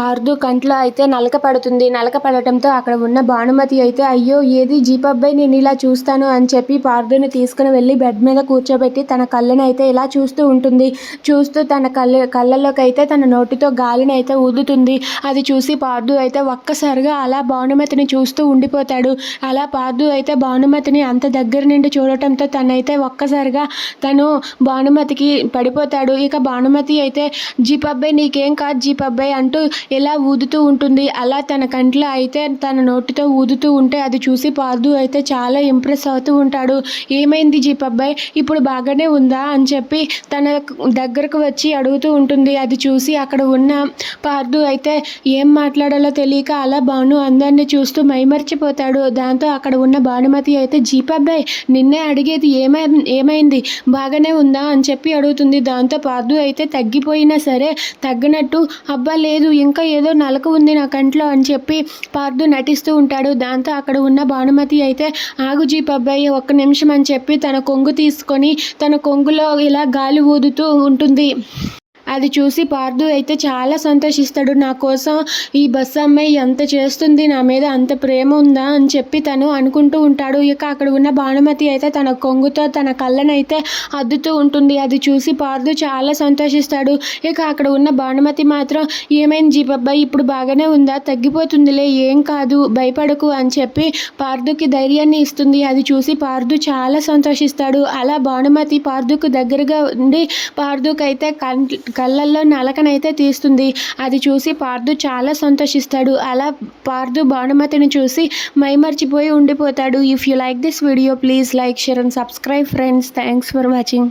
పార్దు కంట్లో అయితే నలక పడుతుంది. నలక పడటంతో అక్కడ ఉన్న భానుమతి అయితే అయ్యో ఏది? జీపబ్బాయి నేను ఇలా చూస్తాను అని చెప్పి పార్దుని తీసుకుని వెళ్ళి బెడ్ మీద కూర్చోబెట్టి తన కళ్ళని అయితే ఇలా చూస్తూ ఉంటుంది. చూస్తూ తన కళ్ళ కళ్ళలోకి అయితే తన నోటితో గాలిని అయితే ఊదుతుంది. అది చూసి పార్దు అయితే ఒక్కసారిగా అలా భానుమతిని చూస్తూ ఉండిపోతాడు. అలా పార్దు అయితే భానుమతిని అంత దగ్గర నుండి చూడటంతో తనైతే ఒక్కసారిగా తను భానుమతికి పడిపోతాడు. ఇక భానుమతి అయితే జీపబ్బాయి నీకేం కాదు జీపబ్బాయి అంటూ ఎలా ఊదుతూ ఉంటుంది అలా తన కంట్లో అయితే తన నోటితో ఊదుతూ ఉంటే అది చూసి పార్దు అయితే చాలా ఇంప్రెస్ అవుతూ ఉంటాడు. ఏమైంది జీపబ్బాయి ఇప్పుడు బాగానే ఉందా? అని చెప్పి తన దగ్గరకు వచ్చి అడుగుతూ ఉంటుంది. అది చూసి అక్కడ ఉన్న పార్దు అయితే ఏం మాట్లాడాలో తెలియక అలా భాను అందరిని చూస్తూ మైమర్చిపోతాడు. దాంతో అక్కడ ఉన్న భానుమతి అయితే జీపబ్బాయి నిన్నే అడిగేది ఏమై ఏమైంది? బాగానే ఉందా? అని చెప్పి అడుగుతుంది. దాంతో పార్దు అయితే తగ్గిపోయినా సరే తగ్గినట్టు అబ్బా లేదు ఇంకా ఏదో నలక ఉంది నా కంట్లో అని చెప్పి పార్దు నటిస్తూ ఉంటాడు. దాంతో అక్కడ ఉన్న భానుమతి అయితే ఆగు అబ్బాయి ఒక్క నిమిషం అని చెప్పి తన కొంగు తీసుకొని తన కొంగులో ఇలా గాలి ఊదుతూ ఉంటుంది. అది చూసి పార్దు అయితే చాలా సంతోషిస్తాడు. నా కోసం ఈ బస్సు అమ్మాయి ఎంత చేస్తుంది? నా మీద అంత ప్రేమ ఉందా? అని చెప్పి తను అనుకుంటూ ఉంటాడు. ఇక అక్కడ ఉన్న భానుమతి అయితే తన కొంగుతో తన కళ్ళనైతే అద్దుతూ ఉంటుంది. అది చూసి పార్దు చాలా సంతోషిస్తాడు. ఇక అక్కడ ఉన్న భానుమతి మాత్రం ఏమైంది జీపబ్బాయి ఇప్పుడు బాగానే ఉందా? తగ్గిపోతుందిలే. ఏం కాదు. భయపడకు అని చెప్పి పార్దుకి ధైర్యాన్ని ఇస్తుంది. అది చూసి పార్దు చాలా సంతోషిస్తాడు. అలా భానుమతి పార్దుకు దగ్గరగా ఉండి పార్దుకైతే కంట్ కళ్ళల్లో నలకనైతే తీస్తుంది. అది చూసి పార్దు చాలా సంతోషిస్తాడు. అలా పార్దు భానుమతిని చూసి మైమర్చిపోయి ఉండిపోతాడు. If you like this video please like share and subscribe friends thanks for watching